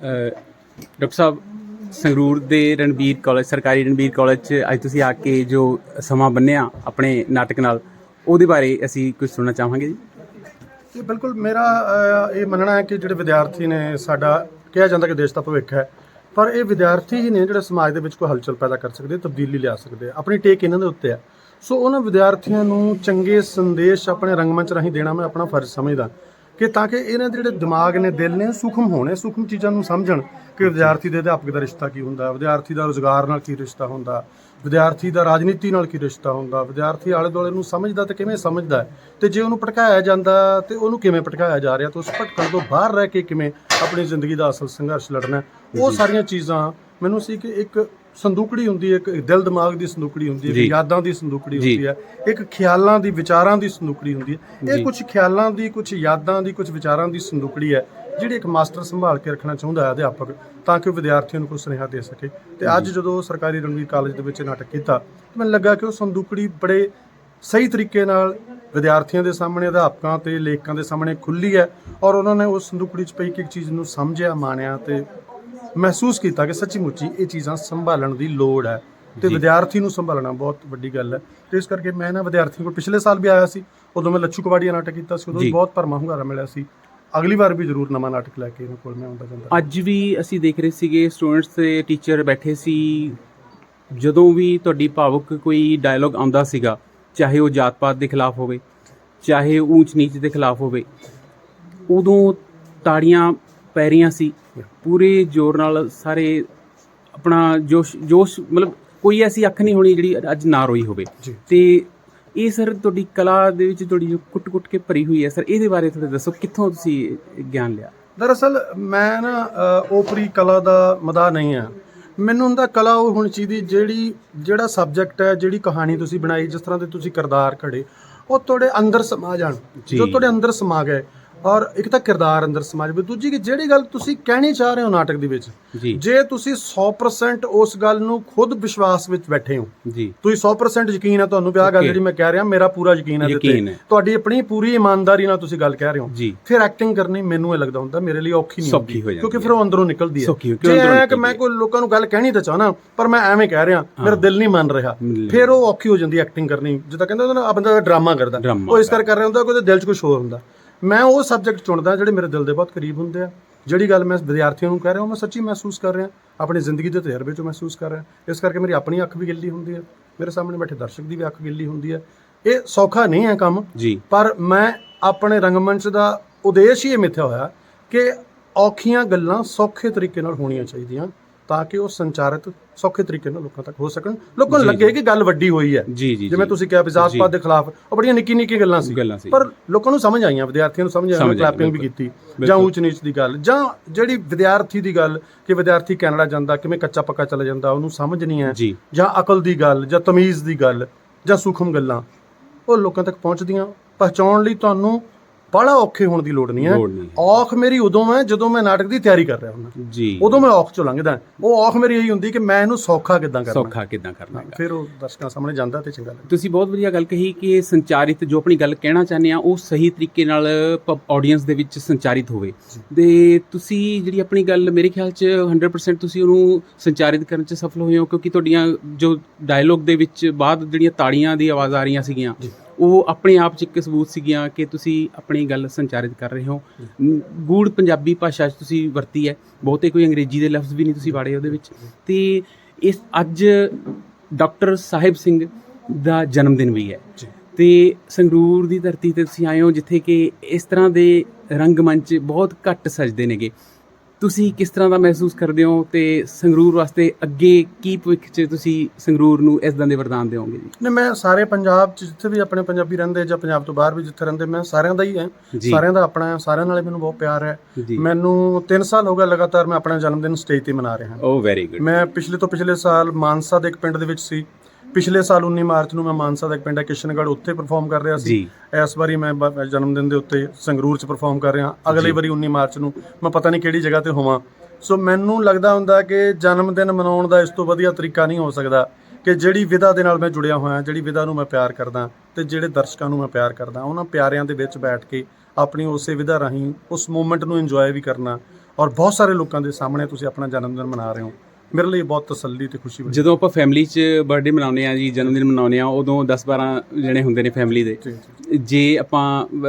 Doctor ਸਾਹਿਬ, ਸੰਗਰੂਰ ਦੇ Ranbir college, ਸਰਕਾਰੀ Ranbir college ਚ ਅੱਜ ਤੁਸੀਂ ਆ ਕੇ ਜੋ ਸਮਾਂ ਬੰਨਿਆ ਆਪਣੇ ਨਾਟਕ ਨਾਲ, ਉਹਦੇ ਬਾਰੇ ਅਸੀਂ ਕੁਝ ਸੁਣਨਾ ਚਾਹਾਂਗੇ ਜੀ। ਇਹ ਬਿਲਕੁਲ ਮੇਰਾ ਇਹ ਮੰਨਣਾ ਹੈ ਕਿ ਜਿਹੜੇ ਵਿਦਿਆਰਥੀ ਨੇ ਸਾਡਾ, ਕਿਹਾ ਜਾਂਦਾ ਕਿ ਦੇਸ਼ ਦਾ ਭਵਿੱਖ ਹੈ, ਪਰ ਇਹ ਵਿਦਿਆਰਥੀ ਹੀ ਨੇ ਜਿਹੜੇ ਸਮਾਜ ਦੇ ਵਿੱਚ ਕੋਈ ਹਲਚਲ ਪੈਦਾ ਕਰ ਸਕਦੇ, ਤਬਦੀਲੀ ਲਿਆ ਸਕਦੇ ਆਪਣੀ ਟੇਕ ਇਹਨਾਂ ਦੇ ਉੱਤੇ ਹੈ ਸੋ ਉਹਨਾਂ ਵਿਦਿਆਰਥੀਆਂ ਨੂੰ ਚੰਗੇ ਸੰਦੇਸ਼ ਆਪਣੇ ਰੰਗਮੰਚ ਰਾਹੀਂ ਦੇਣਾ ਮੈਂ ਆਪਣਾ ਫਰਜ਼ ਸਮਝਦਾ। ਕਿ ਤਾਂ ਕਿ ਇਹਨਾਂ ਦੇ ਜਿਹੜੇ ਦਿਮਾਗ ਨੇ ਦਿਲ ਨੇ ਸੂਖਮ ਹੋਣੇ ਸੂਖਮ ਚੀਜ਼ਾਂ ਨੂੰ ਸਮਝਣ ਕਿ ਵਿਦਿਆਰਥੀ ਦੇ ਅਧਿਆਪਕ ਦਾ ਰਿਸ਼ਤਾ ਕੀ ਹੁੰਦਾ ਵਿਦਿਆਰਥੀ ਦਾ ਰੋਜ਼ਗਾਰ ਨਾਲ ਕੀ ਰਿਸ਼ਤਾ ਹੁੰਦਾ ਵਿਦਿਆਰਥੀ ਦਾ ਰਾਜਨੀਤੀ ਨਾਲ ਕੀ ਰਿਸ਼ਤਾ ਹੁੰਦਾ ਵਿਦਿਆਰਥੀ ਆਲੇ ਦੁਆਲੇ ਨੂੰ ਸਮਝਦਾ ਤੇ ਕਿਵੇਂ ਸਮਝਦਾ ਤੇ ਜੇ ਉਹਨੂੰ ਭਟਕਾਇਆ ਜਾਂਦਾ ਤੇ ਉਹਨੂੰ ਕਿਵੇਂ ਭਟਕਾਇਆ ਜਾ ਰਿਹਾ? ਤੇ ਉਸ ਭਟਕਣ ਤੋਂ ਬਾਹਰ ਰਹਿ ਕੇ ਕਿਵੇਂ ਆਪਣੀ ਜ਼ਿੰਦਗੀ ਦਾ ਅਸਲ ਸੰਘਰਸ਼ ਲੜਨਾ ਉਹ ਸਾਰੀਆਂ ਚੀਜ਼ਾਂ ਮੈਨੂੰ ਸੀ ਕਿ ਇੱਕ ਸੰਦੂਕੜੀ ਹੁੰਦੀ ਹੈ ਇੱਕ ਦਿਲ ਦਿਮਾਗ ਦੀ ਸੰਦੂਕੜੀ ਹੁੰਦੀ ਹੈ। ਇੱਕ ਯਾਦਾਂ ਦੀ ਸੰਦੂਕੜੀ। ਹੁੰਦੀ ਹੈ ਇੱਕ ਖਿਆਲਾਂ ਦੀ ਵਿਚਾਰਾਂ ਦੀ ਸੰਦੂਕੜੀ ਹੁੰਦੀ ਹੈ। ਇਹ ਕੁਝ ਖਿਆਲਾਂ ਦੀ ਕੁਝ ਯਾਦਾਂ ਦੀ ਕੁਝ ਵਿਚਾਰਾਂ ਦੀ ਸੰਦੂਕੜੀ ਹੈ ਜਿਹੜੀ ਇੱਕ ਮਾਸਟਰ ਸੰਭਾਲ ਕੇ ਰੱਖਣਾ ਚਾਹੁੰਦਾ ਹੈ ਅਧਿਆਪਕ ਤਾਂ ਕਿ ਉਹ ਵਿਦਿਆਰਥੀਆਂ ਨੂੰ ਕੋਈ ਸੁਨੇਹਾ ਦੇ ਸਕੇ ਤੇ ਅੱਜ ਜਦੋਂ ਸਰਕਾਰੀ ਰਣਵੀਰ ਕਾਲਜ ਦੇ ਵਿੱਚ ਨਾਟਕ ਕੀਤਾ ਤਾਂ ਮੈਨੂੰ ਲੱਗਾ ਕਿ ਉਹ ਸੰਦੂਕੜੀ ਬੜੇ ਸਹੀ ਤਰੀਕੇ ਨਾਲ ਵਿਦਿਆਰਥੀਆਂ ਦੇ ਸਾਹਮਣੇ ਅਧਿਆਪਕਾਂ ਤੇ ਲੇਖਕਾਂ ਦੇ ਸਾਹਮਣੇ ਖੁੱਲੀ ਹੈ ਔਰ ਉਹਨਾਂ ਨੇ ਉਸ ਸੰਦੂਕੜੀ 'ਚ ਪਈ ਇੱਕ ਇੱਕ ਚੀਜ਼ ਨੂੰ ਸਮਝਿਆ ਮਾਣਿਆ ਤੇ ਮਹਿਸੂਸ ਕੀਤਾ ਕਿ ਸੱਚੀ ਮੁੱਚੀ ਇਹ ਚੀਜ਼ਾਂ ਸੰਭਾਲਣ ਦੀ ਲੋੜ ਹੈ ਤੇ। ਵਿਦਿਆਰਥੀ ਨੂੰ ਸੰਭਾਲਣਾ ਬਹੁਤ ਵੱਡੀ ਗੱਲ ਹੈ ਤੇ ਇਸ ਕਰਕੇ ਮੈਂ ਨਾ ਵਿਦਿਆਰਥੀਆਂ ਕੋਲ ਪਿਛਲੇ ਸਾਲ ਵੀ ਆਇਆ ਸੀ ਉਦੋਂ ਮੈਂ ਲੱਛੂ ਕਵਾੜੀਆ ਨਾਟਕ ਕੀਤਾ ਸੀ ਉਦੋਂ। ਬਹੁਤ ਭਰਮਾ ਹੁੰਗਾਰਾ ਮਿਲਿਆ ਸੀ ਅਗਲੀ ਵਾਰ ਵੀ ਜ਼ਰੂਰ ਨਵਾਂ ਨਾਟਕ ਲੈ ਕੇ ਇਹਨਾਂ ਕੋਲ ਮੈਂ ਆਉਂਦਾ ਜਾਂਦਾ ਅੱਜ ਵੀ ਅਸੀਂ ਦੇਖ ਰਹੇ ਸੀਗੇ ਸਟੂਡੈਂਟਸ ਤੇ ਟੀਚਰ ਬੈਠੇ ਸੀ ਜਦੋਂ ਵੀ ਤੁਹਾਡੀ ਭਾਵੁਕ ਕੋਈ ਡਾਇਲੋਗ ਆਉਂਦਾ ਸੀਗਾ ਚਾਹੇ ਉਹ ਜਾਤ ਪਾਤ ਦੇ ਖਿਲਾਫ ਹੋਵੇ ਚਾਹੇ ਊਚ ਨੀਚ ਦੇ ਖਿਲਾਫ ਹੋਵੇ ਉਦੋਂ ਤਾੜੀਆਂ ਪੈ ਰਹੀਆਂ ਸੀ। ਪੂਰੇ ਜ਼ੋਰ ਨਾਲ ਸਾਰੇ ਆਪਣਾ ਜੋਸ਼ ਜੋਸ਼ ਮਤਲਬ ਕੋਈ ਐਸੀ ਅੱਖ ਨਹੀਂ ਹੋਣੀ ਜਿਹੜੀ ਅੱਜ ਨਾ ਰੋਈ ਹੋਵੇ। ਤੇ ਇਹ ਸਰ ਤੁਹਾਡੀ ਕਲਾ ਦੇ ਵਿੱਚ ਤੁਹਾਡੀ ਜੋ ਕੁੱਟ-ਕੁੱਟ ਕੇ ਭਰੀ ਹੋਈ ਹੈ ਸਰ ਇਹਦੇ ਬਾਰੇ ਥੋੜਾ ਦੱਸੋ ਕਿੱਥੋਂ ਤੁਸੀਂ ਗਿਆਨ ਲਿਆ? ਦਰਅਸਲ ਮੈਂ ਨਾ ਓਪਰੀ ਕਲਾ ਦਾ ਮਦਾ ਨਹੀਂ ਆ ਮੈਨੂੰ ਹੁੰਦਾ ਕਲਾ ਉਹ ਹੋਣੀ ਚਾਹੀਦੀ ਜਿਹੜੀ ਜਿਹੜਾ ਸਬਜੈਕਟ ਹੈ ਜਿਹੜੀ ਕਹਾਣੀ ਤੁਸੀਂ ਬਣਾਈ ਜਿਸ ਤਰ੍ਹਾਂ ਦੇ ਤੁਸੀਂ ਕਿਰਦਾਰ ਘੜੇ ਉਹ ਤੁਹਾਡੇ ਅੰਦਰ ਸਮਾ ਜਾਣ। ਜੀ। ਜੋ ਤੁਹਾਡੇ ਅੰਦਰ ਸਮਾ ਗਏ ਔਰ ਇੱਕ ਤਾਂ ਕਿਰਦਾਰ ਅੰਦਰ ਸਮਾ ਜਾਵੇ ਦੂਜੀ ਕਿ ਜਿਹੜੀ ਗੱਲ ਤੁਸੀਂ ਕਹਿਣੀ ਚਾਹ ਰਹੇ ਹੋ ਨਾਟਕ ਦੇ ਵਿੱਚ ਜੀ। ਜੇ ਤੁਸੀਂ 100% ਉਸ ਗੱਲ ਨੂੰ ਖੁਦ ਵਿਸ਼ਵਾਸ ਵਿੱਚ ਬੈਠੇ ਹੋ ਜੀ। ਤੁਸੀਂ 100% ਯਕੀਨ ਹੈ ਤੁਹਾਨੂੰ ਵੀ ਆਹ ਗੱਲ. ਜਿਹੜੀ ਮੈਂ ਕਹਿ ਰਿਹਾ ਮੇਰਾ ਪੂਰਾ ਯਕੀਨ ਹੈ ਇਹਦੇ ਯਕੀਨ ਤੇ ਹੈ। ਤੁਹਾਡੀ ਆਪਣੀ ਪੂਰੀ ਇਮਾਨਦਾਰੀ ਨਾਲ ਤੁਸੀਂ ਗੱਲ ਕਹਿ ਰਹੇ ਹੋ। ਫਿਰ ਐਕਟਿੰਗ ਕਰਨੀ ਮੈਨੂੰ ਇਹ ਲੱਗਦਾ ਹੁੰਦਾ ਮੇਰੇ ਲਈ ਔਖੀ ਨਹੀਂ ਸੌਖੀ ਹੋ ਜਾਂਦੀ ਕਿਉਂਕਿ ਫਿਰ ਉਹ ਅੰਦਰੋਂ ਨਿਕਲਦੀ ਹੈ। ਜੇ ਕਿ ਮੈਂ। ਕੋਈ ਲੋਕਾਂ ਨੂੰ ਗੱਲ ਕਹਿਣੀ ਤਾਂ ਚਾਹਣਾ ਪਰ ਮੈਂ ਐਵੇਂ ਕਹਿ ਰਿਹਾ ਮੇਰਾ ਦਿਲ ਨਹੀਂ ਮੰਨ ਰਿਹਾ ਫਿਰ ਉਹ ਔਖੀ ਹੋ ਜਾਂਦੀ ਐਕਟਿੰਗ ਕਰਨੀ। ਜਿੱਦਾਂ ਕਹਿੰਦੇ ਹੁੰਦੇ ਨਾ ਆ ਬੰਦਾ ਡਰਾਮਾ ਕਰਦਾ ਉਹ ਇਸ ਕਰਕੇ ਕਰ ਰਿਹਾ ਹੁੰਦਾ ਕਿ ਉਹਦੇ ਦਿਲ 'ਚ ਕੁਝ ਹੋਰ ਹੁੰਦਾ। ਮੈਂ ਉਹ ਸਬਜੈਕਟ ਚੁਣਦਾ ਜਿਹੜੇ ਮੇਰੇ ਦਿਲ ਦੇ ਬਹੁਤ ਕਰੀਬ ਹੁੰਦੇ ਆ। ਜਿਹੜੀ ਗੱਲ ਮੈਂ ਵਿਦਿਆਰਥੀਆਂ ਨੂੰ ਕਹਿ ਰਿਹਾ ਉਹ ਮੈਂ ਸੱਚੀ ਮਹਿਸੂਸ ਕਰ ਰਿਹਾ। ਆਪਣੀ ਜ਼ਿੰਦਗੀ ਦੇ ਤਜਰਬੇ 'ਚੋਂ ਮਹਿਸੂਸ ਕਰ ਰਿਹਾ। ਇਸ ਕਰਕੇ ਮੇਰੀ ਆਪਣੀ ਅੱਖ ਵੀ ਗਿੱਲੀ ਹੁੰਦੀ ਹੈ। ਮੇਰੇ ਸਾਹਮਣੇ ਬੈਠੇ ਦਰਸ਼ਕ ਦੀ ਵੀ ਅੱਖ ਗਿੱਲੀ ਹੁੰਦੀ ਹੈ। ਇਹ ਸੌਖਾ ਨਹੀਂ ਹੈ ਕੰਮ ਜੀ। ਪਰ ਮੈਂ ਆਪਣੇ ਰੰਗਮੰਚ ਦਾ ਉਦੇਸ਼ ਹੀ ਇਹ ਮਿੱਥਿਆ ਹੋਇਆ ਕਿ ਔਖੀਆਂ ਗੱਲਾਂ ਸੌਖੇ ਤਰੀਕੇ ਨਾਲ ਹੋਣੀਆਂ ਚਾਹੀਦੀਆਂ। ਤਾਂ ਕਿ ਉਹ ਸੰਚਾਰਿਤ ਸੌਖੇ ਤਰੀਕੇ ਨਾਲ ਲੋਕਾਂ ਤੱਕ ਹੋ ਸਕਣ। ਲੋਕਾਂ ਨੂੰ ਲੱਗੇ ਕਿ ਗੱਲ ਵੱਡੀ ਹੋਈ ਹੈ। ਜੀ ਜੀ ਜਿਵੇਂ। ਤੁਸੀਂ ਕਿਹਾ ਵਿਜ਼ਾਤ ਪਾਤ ਦੇ ਖਿਲਾਫ ਉਹ ਬੜੀਆਂ ਨਿੱਕੀ ਨਿੱਕੀ ਗੱਲਾਂ ਸੀ। ਪਰ ਲੋਕਾਂ ਨੂੰ ਸਮਝ ਆਈਆਂ ਵਿਦਿਆਰਥੀਆਂ ਨੂੰ ਸਮਝ ਆਈ, ਕਲੈਪਿੰਗ ਵੀ। ਕੀਤੀ। ਜਾਂ। ਉੱਚ ਨੀਚ ਦੀ ਗੱਲ ਜਾਂ ਜਿਹੜੀ ਵਿਦਿਆਰਥੀ ਦੀ ਗੱਲ ਕਿ ਵਿਦਿਆਰਥੀ ਕੈਨੇਡਾ ਜਾਂਦਾ ਕਿਵੇਂ ਕੱਚਾ ਪੱਕਾ ਚਲਾ ਜਾਂਦਾ ਉਹਨੂੰ ਸਮਝ ਨਹੀਂ ਹੈ। ਜੀ। ਜਾਂ ਅਕਲ ਦੀ ਗੱਲ ਜਾਂ ਤਮੀਜ਼ ਦੀ ਗੱਲ ਜਾਂ ਸੂਖਮ ਗੱਲਾਂ ਉਹ ਲੋਕਾਂ ਤੱਕ ਪਹੁੰਚਦੀਆਂ। ਪਹੁੰਚਾਉਣ ਲਈ ਤੁਹਾਨੂੰ ਬੜਾ ਔਖੇ ਹੋਣ ਦੀ ਲੋੜ ਨਹੀਂ ਹੈ। ਲੋੜ ਨਹੀਂ। ਹੈ। ਔਖ ਮੇਰੀ ਉਦੋਂ ਹੈ ਜਦੋਂ ਮੈਂ ਨਾਟਕ ਦੀ ਤਿਆਰੀ ਕਰ ਰਿਹਾ ਹੁੰਦਾ। ਜੀ। ਉਦੋਂ ਮੈਂ ਔਖ ਚੋਂ ਲੰਘਦਾ। ਉਹ ਔਖ ਮੇਰੀ ਇਹੀ ਹੁੰਦੀ ਕਿ ਮੈਂ ਇਹਨੂੰ ਸੌਖਾ ਕਿੱਦਾਂ ਕਰਨਾ। ਸੌਖਾ ਕਿਦਾਂ ਕਰਨਾ ਹੈਗਾ। ਫਿਰ ਉਹ ਦਰਸ਼ਕਾਂ ਸਾਹਮਣੇ ਜਾਂਦਾ ਤੇ ਚੰਗਾ ਲੱਗਦਾ। ਤੁਸੀਂ ਬਹੁਤ ਵਧੀਆ ਗੱਲ ਕਹੀ ਕਿ ਇਹ ਸੰਚਾਰਿਤ ਜੋ ਆਪਣੀ ਗੱਲ ਕਹਿਣਾ ਚਾਹੁੰਦੇ ਆ ਉਹ ਸਹੀ ਤਰੀਕੇ ਨਾਲ ਆਡੀਅנס ਦੇ ਵਿੱਚ ਸੰਚਾਰਿਤ ਹੋਵੇ। ਤੇ ਤੁਸੀਂ ਜਿਹੜੀ ਆਪਣੀ ਗੱਲ ਮੇਰੇ ਖਿਆਲ 'ਚ 100% ਤੁਸੀਂ ਉਹਨੂੰ ਸੰਚਾਰਿਤ ਕਰਨ 'ਚ ਸਫਲ ਹੋਏ ਹੋ ਕਿਉਂਕਿ ਤੁਹਾਡੀਆਂ ਜੋ ਡਾਇਲੋਗ ਦੇ ਵਿੱਚ ਬਾਅਦ ਜਿਹੜੀਆਂ ਤਾੜੀਆਂ ਦੀ ਆਵਾਜ਼ ਆ ਰਹੀਆਂ ਸੀਗੀਆਂ। ਉਹ ਆਪਣੇ ਆਪ 'ਚ ਇੱਕ ਸਬੂਤ ਸੀਗੀਆਂ ਕਿ ਤੁਸੀਂ ਆਪਣੀ ਗੱਲ ਸੰਚਾਰਿਤ ਕਰ ਰਹੇ ਹੋ। ਗੂੜ ਪੰਜਾਬੀ ਭਾਸ਼ਾ 'ਚ ਤੁਸੀਂ ਵਰਤੀ ਹੈ। ਬਹੁਤੇ ਕੋਈ ਅੰਗਰੇਜ਼ੀ ਦੇ ਲਫ਼ਜ਼ ਵੀ ਨਹੀਂ ਤੁਸੀਂ ਵਾੜੇ ਉਹਦੇ ਵਿੱਚ। ਤੇ ਇਸ ਅੱਜ ਡਾਕਟਰ ਸਾਹਿਬ ਸਿੰਘ ਦਾ ਜਨਮ ਦਿਨ ਵੀ ਹੈ। ਤੇ ਸੰਗਰੂਰ ਦੀ ਧਰਤੀ ਤੇ ਤੁਸੀਂ ਆਏ ਹੋ ਜਿੱਥੇ ਕਿ ਇਸ ਤਰ੍ਹਾਂ ਦੇ ਰੰਗਮੰਚ ਬਹੁਤ ਘੱਟ ਸਜਦੇ ਨੇਗੇ। ਤੁਸੀਂ ਕਿਸ ਤਰ੍ਹਾਂ ਦਾ ਮਹਿਸੂਸ ਕਰਦੇ ਹੋ ਤੇ ਸੰਗਰੂਰ ਵਾਸਤੇ ਅੱਗੇ ਕੀ ਭਵਿੱਖ 'ਚ ਤੁਸੀਂ ਸੰਗਰੂਰ ਨੂੰ ਇਸ ਦੇ ਵਰਦਾਨ ਦਿਓਗੇ ਜੀ? ਨੇ ਮੈਂ ਸਾਰੇ ਪੰਜਾਬ ਚ ਜਿੱਥੇ ਵੀ ਆਪਣੇ ਪੰਜਾਬੀ ਰਹਿੰਦੇ ਜਾਂ ਪੰਜਾਬ ਤੋਂ ਬਾਹਰ ਵੀ ਜਿੱਥੇ ਰਹਿੰਦੇ ਮੈਂ ਸਾਰਿਆਂ ਦਾ ਹੀ ਹਾਂ। ਸਾਰਿਆਂ ਦਾ ਆਪਣਾ ਹੈ ਸਾਰਿਆਂ ਨਾਲ ਹੀ ਮੈਨੂੰ ਬਹੁਤ ਪਿਆਰ ਹੈ। ਮੈਨੂੰ 3 ਸਾਲ ਹੋ ਗਏ ਲਗਾਤਾਰ ਮੈਂ ਆਪਣਾ ਜਨਮ ਦਿਨ ਸਟੇਜ ਤੇ ਮਨਾ ਰਿਹਾ। ਓ ਵੈਰੀ ਗੁੱਡ ਮੈਂ ਪਿਛਲੇ ਤੋਂ ਪਿਛਲੇ ਸਾਲ ਮਾਨਸਾ ਦੇ ਇੱਕ ਪਿੰਡ ਦੇ ਵਿੱਚ ਸੀ। ਪਿਛਲੇ ਸਾਲ 19 ਮਾਰਚ ਨੂੰ ਮੈਂ ਮਾਨਸਾ ਦਾ ਇੱਕ ਪਿੰਡ ਹੈ ਕਿਸ਼ਨਗੜ੍ਹ ਉੱਥੇ ਪਰਫਾਰਮ ਕਰ ਰਿਹਾ ਸੀ। ਇਸ ਵਾਰੀ ਮੈਂ ਬ- ਜਨਮ ਦਿਨ ਦੇ ਉੱਤੇ ਸੰਗਰੂਰ ਚ ਪਰਫਾਰਮ ਕਰ ਰਿਹਾ। ਅਗਲੀ ਵਾਰੀ 19 ਮਾਰਚ ਨੂੰ ਮੈਂ ਪਤਾ ਨਹੀਂ ਕਿਹੜੀ ਜਗ੍ਹਾ ਤੇ ਹੋਵਾਂ। ਸੋ ਮੈਨੂੰ ਲੱਗਦਾ ਹੁੰਦਾ ਕਿ ਜਨਮ ਦਿਨ ਮਨਾਉਣ ਦਾ ਇਸ ਤੋਂ ਵਧੀਆ ਤਰੀਕਾ ਨਹੀਂ ਹੋ ਸਕਦਾ ਕਿ ਜਿਹੜੀ ਵਿਧਾ ਦੇ ਨਾਲ ਮੈਂ ਜੁੜਿਆ ਹੋਇਆ ਜਿਹੜੀ ਵਿਧਾ ਨੂੰ ਮੈਂ ਪਿਆਰ ਕਰਦਾ ਤੇ ਜਿਹੜੇ ਦਰਸ਼ਕਾਂ ਨੂੰ ਮੈਂ ਪਿਆਰ ਕਰਦਾ ਉਹਨਾਂ ਪਿਆਰਿਆਂ ਦੇ ਵਿੱਚ ਬੈਠ ਕੇ ਆਪਣੀ ਉਸੇ ਵਿਧਾ ਰਾਹੀਂ ਉਸ ਮੂਮੈਂਟ ਨੂੰ ਇੰਜੋਏ ਵੀ ਕਰਨਾ ਔਰ ਬਹੁਤ ਸਾਰੇ ਲੋਕਾਂ ਦੇ ਸਾਹਮਣੇ ਤੁਸੀਂ ਆਪਣਾ ਜਨਮ ਦਿਨ ਮਨਾ ਰਹੇ ਹੋ। ਮੇਰੇ ਲਈ ਬਹੁਤ ਤਸੱਲੀ ਤੇ ਖੁਸ਼ੀ ਬਣੀ। ਜਦੋਂ ਆਪਾਂ ਫੈਮਿਲੀ 'ਚ ਬਰਥਡੇ ਮਨਾਉਂਦੇ ਆ ਜੀ ਜਨਮ ਦਿਨ ਮਨਾਉਂਦੇ ਆ ਉਦੋਂ 10 12 ਜਣੇ ਹੁੰਦੇ ਨੇ ਫੈਮਿਲੀ ਦੇ। ਜੀ, ਆਪਾਂ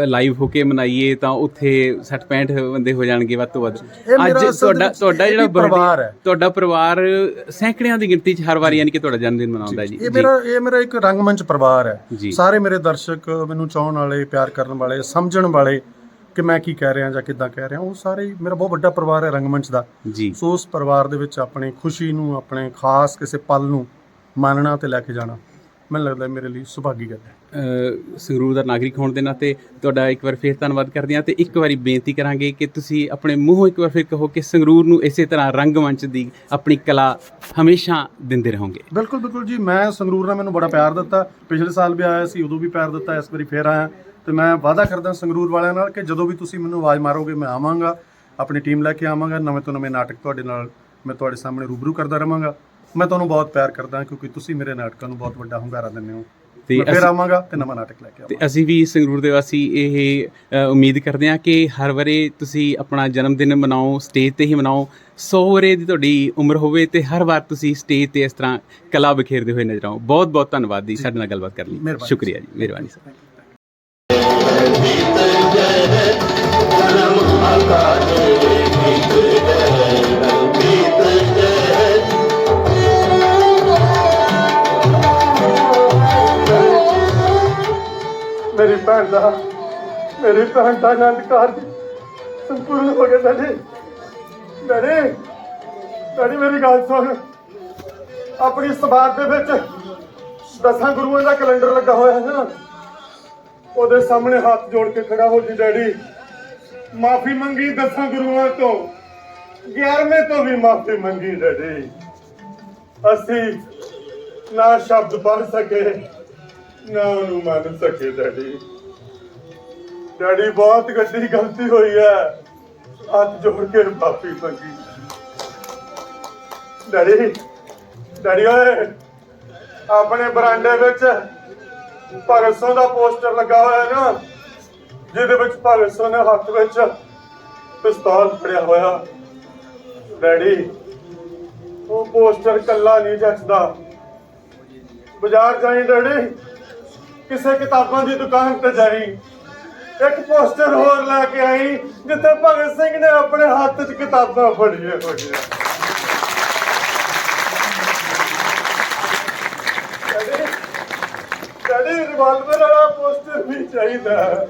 ਲਾਈਵ ਹੋ ਕੇ ਮਨਾਈਏ ਤਾਂ ਉੱਥੇ 60 65 ਬੰਦੇ ਹੋ ਜਾਣਗੇ ਵੱਧ ਤੋਂ ਵੱਧ। ਅੱਜ ਤੁਹਾਡਾ ਤੁਹਾਡਾ ਜਿਹੜਾ ਪਰਿਵਾਰ ਹੈ। ਤੁਹਾਡਾ ਪਰਿਵਾਰ ਸੈਂਕੜਿਆਂ ਦੀ ਗਿਣਤੀ 'ਚ ਹਰ ਵਾਰੀ ਯਾਨੀ ਕਿ ਤੁਹਾਡਾ ਜਨਮ ਦਿਨ ਮਨਾਉਂਦਾ ਜੀ ਇਹ ਮੇਰਾ ਇਹ ਮੇਰਾ ਇੱਕ ਰੰਗਮੰਚ ਪਰਿਵਾਰ ਹੈ। ਸਾਰੇ ਮੇਰੇ ਦਰਸ਼ਕ ਮੈਨੂੰ ਚਾਹਣ ਵਾਲੇ ਪਿਆਰ ਕਰਨ ਵਾਲੇ ਸਮਝਣ ਵਾਲੇ ਕਿ ਮੈਂ ਕੀ ਕਹਿ ਰਿਹਾ ਜਾਂ ਕਿੱਦਾਂ ਕਹਿ ਰਿਹਾ ਉਹ ਸਾਰੇ ਹੀ ਮੇਰਾ ਬਹੁਤ ਵੱਡਾ ਪਰਿਵਾਰ ਹੈ ਰੰਗਮੰਚ ਦਾ। ਜੀ। ਸੋ ਉਸ ਪਰਿਵਾਰ ਦੇ ਵਿੱਚ ਆਪਣੀ ਖੁਸ਼ੀ ਨੂੰ ਆਪਣੇ ਖਾਸ ਕਿਸੇ ਪਲ ਨੂੰ ਮਾਨਣਾ ਤੇ ਲੈ ਕੇ ਜਾਣਾ ਮੈਨੂੰ ਲੱਗਦਾ ਮੇਰੇ ਲਈ ਸੁਭਾਗੀ ਗੱਲ ਹੈ। ਅ, ਸੰਗਰੂਰ ਦਾ ਨਾਗਰਿਕ ਹੋਣ ਦੇ ਨਾਤੇ ਤੁਹਾਡਾ ਇੱਕ ਵਾਰ ਫੇਰ ਧੰਨਵਾਦ ਕਰਦੇ ਹਾਂ ਤੇ ਇੱਕ ਵਾਰੀ ਬੇਨਤੀ ਕਰਾਂਗੇ ਕਿ ਤੁਸੀਂ ਆਪਣੇ ਮੂੰਹੋਂ ਇੱਕ ਵਾਰ ਫਿਰ ਕਹੋ ਕਿ ਸੰਗਰੂਰ ਨੂੰ ਇਸੇ ਤਰ੍ਹਾਂ ਰੰਗਮੰਚ ਦੀ ਆਪਣੀ ਕਲਾ ਹਮੇਸ਼ਾ ਦਿੰਦੇ ਰਹੋਗੇ। ਬਿਲਕੁਲ ਬਿਲਕੁਲ ਜੀ ਮੈਂ ਸੰਗਰੂਰ ਨੇ ਮੈਨੂੰ ਬੜਾ ਪਿਆਰ ਦਿੱਤਾ। ਪਿਛਲੇ ਸਾਲ ਵੀ ਆਇਆ ਸੀ ਉਦੋਂ ਵੀ ਪਿਆਰ ਦਿੱਤਾ ਇਸ ਵਾਰੀ ਫੇਰ ਆਇਆ। ਤੇ ਮੈਂ ਵਾਅਦਾ ਕਰਦਾ ਸੰਗਰੂਰ ਵਾਲਿਆਂ ਨਾਲ ਕਿ ਜਦੋਂ ਵੀ ਤੁਸੀਂ ਮੈਨੂੰ ਆਵਾਜ਼ ਮਾਰੋਗੇ ਮੈਂ ਆਵਾਂਗਾ ਆਪਣੀ ਟੀਮ ਲੈ ਕੇ ਆਵਾਂਗਾ ਨਵੇਂ ਤੋਂ ਨਵੇਂ ਨਾਟਕ ਤੁਹਾਡੇ ਨਾਲ ਮੈਂ ਤੁਹਾਡੇ ਸਾਹਮਣੇ ਰੂਬਰੂ ਕਰਦਾ ਰਵਾਂਗਾ। ਮੈਂ ਤੁਹਾਨੂੰ ਬਹੁਤ ਪਿਆਰ ਕਰਦਾ ਕਿਉਂਕਿ ਤੁਸੀਂ ਮੇਰੇ ਨਾਟਕਾਂ ਨੂੰ ਬਹੁਤ ਵੱਡਾ ਹੁੰਗਾਰਾ ਦਿੰਦੇ ਹੋ। ਤੇ ਫੇਰ ਆਵਾਂਗਾ ਤੇ ਨਵਾਂ ਨਾਟਕ ਲੈ ਕੇ ਤੇ ਆਵਾਂਗਾ। ਅਸੀਂ ਵੀ ਸੰਗਰੂਰ ਦੇ ਵਾਸੀ ਇਹ ਉਮੀਦ ਕਰਦੇ ਹਾਂ ਕਿ ਹਰ ਵਾਰੇ ਤੁਸੀਂ ਆਪਣਾ ਜਨਮ ਦਿਨ ਮਨਾਓ ਸਟੇਜ ਤੇ ਹੀ ਮਨਾਓ। 100 ਵਰੇ ਦੀ ਤੁਹਾਡੀ ਉਮਰ ਹੋਵੇ ਤੇ ਹਰ ਵਾਰ ਤੁਸੀਂ ਸਟੇਜ ਤੇ ਇਸ ਤਰ੍ਹਾਂ ਕਲਾ ਬਿਖੇਰਦੇ ਹੋਏ ਨਜ਼ਰ ਆਓ। ਬਹੁਤ ਬਹੁਤ ਧੰਨਵਾਦ ਜੀ ਸਾਡੇ ਨਾਲ ਗੱਲਬਾਤ ਕਰਨ ਲਈ। ਸ਼ੁਕਰੀਆ ਜੀ ਮਿਹਰਬਾਨੀ ਸਰ। ਮੇਰੀ ਭੈਣ ਦਾ ਮੇਰੀ ਭੈਣ ਦਾ ਆਨੰਦ ਕਾਰਜ ਸੰਪੂਰਨ ਹੋ ਗਿਆ ਡੈਡੀ ਡੈਡੀ ਡੈਡੀ ਮੇਰੀ ਗੱਲ ਸੁਣ ਆਪਣੀ ਸਭਾ ਦੇ ਵਿੱਚ ਦਸਾਂ ਗੁਰੂਆਂ ਦਾ ਕੈਲੰਡਰ ਲੱਗਾ ਹੋਇਆ ਹੈ ਨਾ ਉਹਦੇ ਸਾਹਮਣੇ ਹੱਥ ਜੋੜ ਕੇ ਖੜਾ ਹੋ ਜੀ ਡੈਡੀ। ਮਾਫੀ ਮੰਗੀ ਦਸਾਂ ਗੁਰੂਆਂ ਤੋਂ। 11ਵੇਂ ਤੋਂ ਵੀ ਮਾਫੀ ਮੰਗੀ ਡੈਡੀ। ਅਸੀਂ ਨਾ ਸ਼ਬਦ ਪੜ੍ਹ ਸਕੇ, ਨਾ ਉਹਨੂੰ ਮੰਨ ਸਕੇ ਡੈਡੀ। ਡੈਡੀ, ਬਹੁਤ ਗੱਡੀ ਗਲਤੀ ਹੋਈ ਹੈ। ਹੱਥ ਜੋੜ ਕੇ ਮਾਫੀ ਮੰਗੀ। ਡੈਡੀ ਡੈਡੀ ਓਏ, ਆਪਣੇ ਬਰਾਂਡੇ ਵਿੱਚ ਭਗਤ ਸਿੰਘ ਦਾ ਪੋਸਟਰ ਲੱਗਾ ਹੋਇਆ ਹੈ ਨਾ, ਜਿਹਦੇ ਵਿੱਚ ਭਗਤ ਸਿੰਘ ਨੇ ਹੱਥ ਵਿੱਚ ਪਿਸਤੌਲ ਫੜਿਆ ਹੋਇਆ। ਡੈਡੀ ਉਹ ਪੋਸਟਰ ਕੱਲਾ ਨਹੀਂ ਜੱਚਦਾ। ਬਾਜ਼ਾਰ ਜਾਈ ਡੈਡੀ, ਕਿਸੇ ਕਿਤਾਬਾਂ ਦੀ ਦੁਕਾਨ ਤੇ ਜਾਈ। ਇੱਕ ਪੋਸਟਰ ਹੋਰ ਲੈ ਕੇ ਆਈ, ਜਿੱਥੇ ਭਗਤ ਸਿੰਘ ਨੇ ਆਪਣੇ ਹੱਥ 'ਚ ਕਿਤਾਬਾਂ ਫੜੀਆਂ ਹੋਈਆਂ ਡੈਡੀ ਡੈਡੀ ਰਿਵਾਲਵਰ ਵਾਲਾ ਪੋਸਟਰ ਵੀ ਚਾਹੀਦਾ। ਹੈ